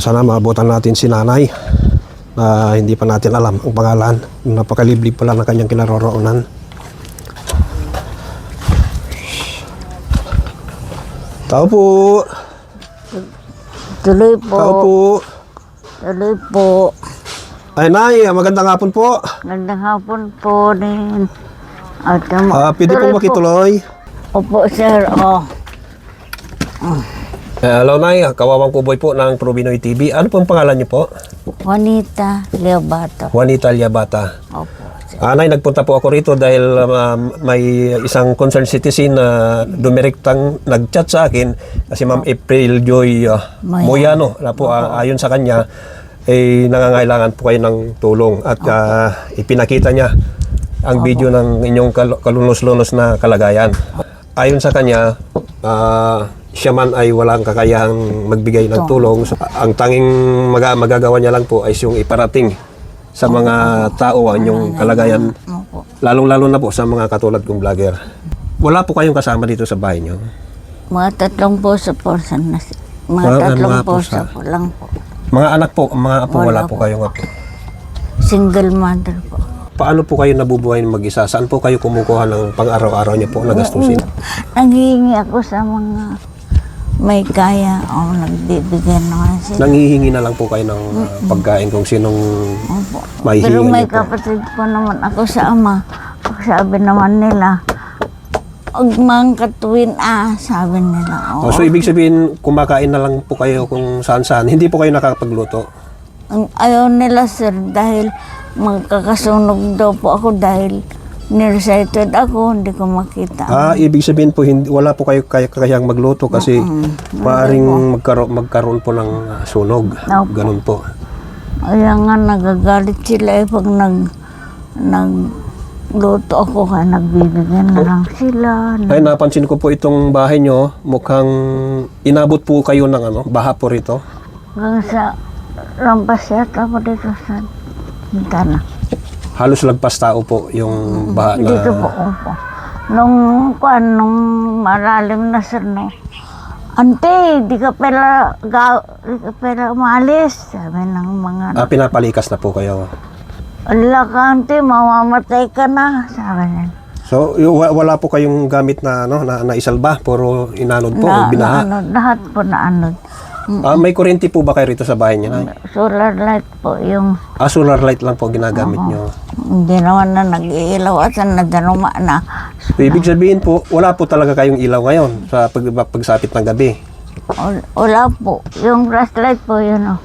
Sana maabutan natin si nanay na hindi pa natin alam ang pangalan. Napakaliblig pala ng kanyang kinaroroonan. Tao po! Tuloy po. Tao po! Tuloy po. Ay, nay, magandang hapon po. Gandang hapon po din. At, um, Ah, pwede pong makituloy. Opo, sir. Oh. Eh, hello, nay. Kawawang kuboy po ng Probinoy TV. Ano pong pangalan niyo po? Juanita Leobato. Juanita Liabata. Opo. Ah, nay, nagpunta po ako rito dahil um, may isang concerned citizen na dumirektang nag-chat sa akin kasi Ma'am April Joy uh, Moyano. Na po, ah, ayon sa kanya, eh, nangangailangan po kayo ng tulong at ah, ipinakita niya ang video ng inyong kal- kalunos-lunos na kalagayan. Ayon sa kanya, ah, siya man ay walang kakayahang magbigay ng tulong. So, ang tanging maga- magagawa niya lang po ay yung iparating sa mga tao ang inyong kalagayan, lalong-lalo na po sa mga katulad kong vlogger. Wala po kayong kasama dito sa bahay niyo? Mga tatlong puso po sa nas- mga Ah, tatlong mga puso pusa. po lang po. Mga anak po, mga apo, wala, Wala po po. kayong apo. Single mother po. Paano po kayo nabubuhay mag-isa? Saan po kayo kumukuha ng pang-araw-araw niyo po na gastusin? Nanghihingi ako sa mga may kaya o nagbibigyan naman sila. Nanghihingi na lang po kayo ng uh, pagkain kung sinong Opo. may Pero may po. kapatid po naman ako sa ama. Sabi naman nila, Huwag mang katuwin ah, sabi nila. Oh, Oh. so ibig sabihin, kumakain na lang po kayo kung saan-saan. Hindi po kayo nakakapagluto. Ang ayaw nila sir dahil magkakasunog daw po ako dahil nearsighted ako, hindi ko makita. Ah, ibig sabihin po, hindi, wala po kayo kaya, kayang magluto kasi maaring magkaroon, magkaroon po ng uh, sunog. Opo. Ganun po. Kaya nga nagagalit sila eh pag nag, nagluto ako kaya nagbibigyan na lang sila. Ay, napansin ko po itong bahay nyo, mukhang inabot po kayo ng ano, baha po rito. Hanggang sa lampas yata po dito sa bintana. Halos lagpas tao po yung baha na... Dito po, opo. Nung, kuan, nung malalim na sir, no. Ante, di ka pala, ga, di ka pala umalis. Sabi ng mga, Ah, pinapalikas na po kayo. ala ka ante, mamamatay ka na. Sabi niya. So, wala po kayong gamit na ano na naisalba, puro inanod po, Na, na, binaha. ano, lahat po na ano. Ah, may kuryente po ba kayo rito sa bahay niyo? Nay? Solar light po yung, Ah, solar light lang po ginagamit niyo. hindi naman na nag-iilaw at na danuma na. So, ibig sabihin po, wala po talaga kayong ilaw ngayon sa pag, pagsapit ng gabi. Wal- Wala po. Yung flashlight po yun, oh.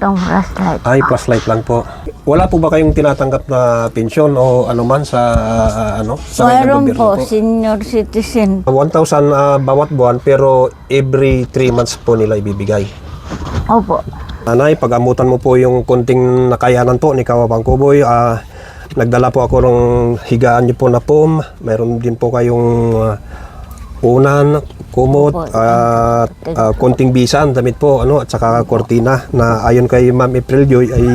Itong flashlight. Ay, flashlight lang po. Wala po ba kayong tinatanggap na pensyon o ano man sa ah, ano sa Mayroon gobyerno po, senior citizen. 1,000 ah, bawat buwan pero every 3 months po nila ibibigay. Opo. Nanay, pag-amutan mo po yung konting nakayanan po ni Kawabang Kuboy. ah, nagdala po ako ng higaan niyo po na pom. Meron din po kayong ah, unan, kumot, Opo. at ah, konting bisan, damit po, ano, at saka kortina na ayon kay Ma'am April Joy ay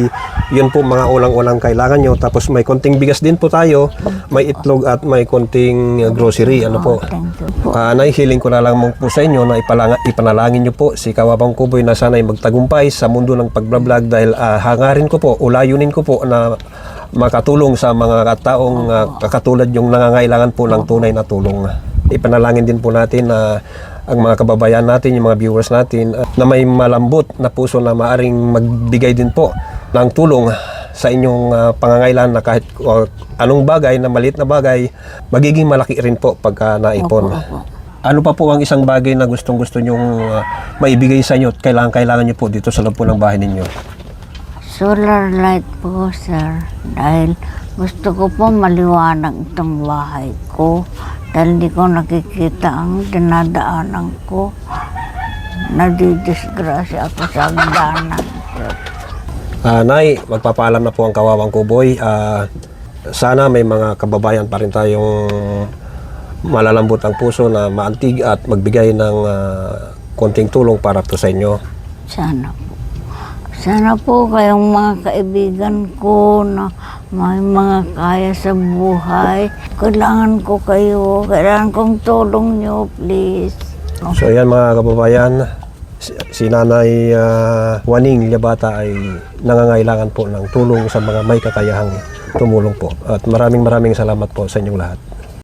yun po mga ulang-ulang kailangan nyo. Tapos may konting bigas din po tayo, may itlog at may konting grocery, ano po. Thank you po. Ah, hiling ko na lang po sa inyo na ipalanga, ipanalangin niyo po si Kawabang Kuboy na sana'y magtagumpay sa mundo ng pagbablog dahil ah, hangarin ko po, ulayunin ko po na makatulong sa mga taong ah, kakatulad yung nangangailangan po ng tunay na tulong. Ipanalangin din po natin na ang mga kababayan natin, yung mga viewers natin na may malambot na puso na maaring magbigay din po ng tulong sa inyong ah, pangangailangan na kahit ah, anong bagay na maliit na bagay, magiging malaki rin po pagka naipon. Ano pa po ang isang bagay na gustong gusto nyong ah, maibigay sa inyo at kailangan kailangan nyo po dito sa loob po ng bahay ninyo? Solar light po, sir. Dahil gusto ko po maliwanag itong bahay ko. Dahil hindi ko nakikita ang dinadaanan ko. Nadidisgrasya ako sa hagdanan. sir. Ah, Nay, magpapaalam na po ang kawawang kuboy. Ah, sana may mga kababayan pa rin tayong malalambot ang puso na maantig at magbigay ng ah, konting tulong para po sa inyo. Sana po. Sana po kayong mga kaibigan ko na may mga kaya sa buhay. Kailangan ko kayo. Kailangan kong tulong nyo, please. So ayan mga kababayan, si, Nanay ah, Waning Lyabata ay nangangailangan po ng tulong sa mga may kakayahang tumulong po. At maraming maraming salamat po sa inyong lahat.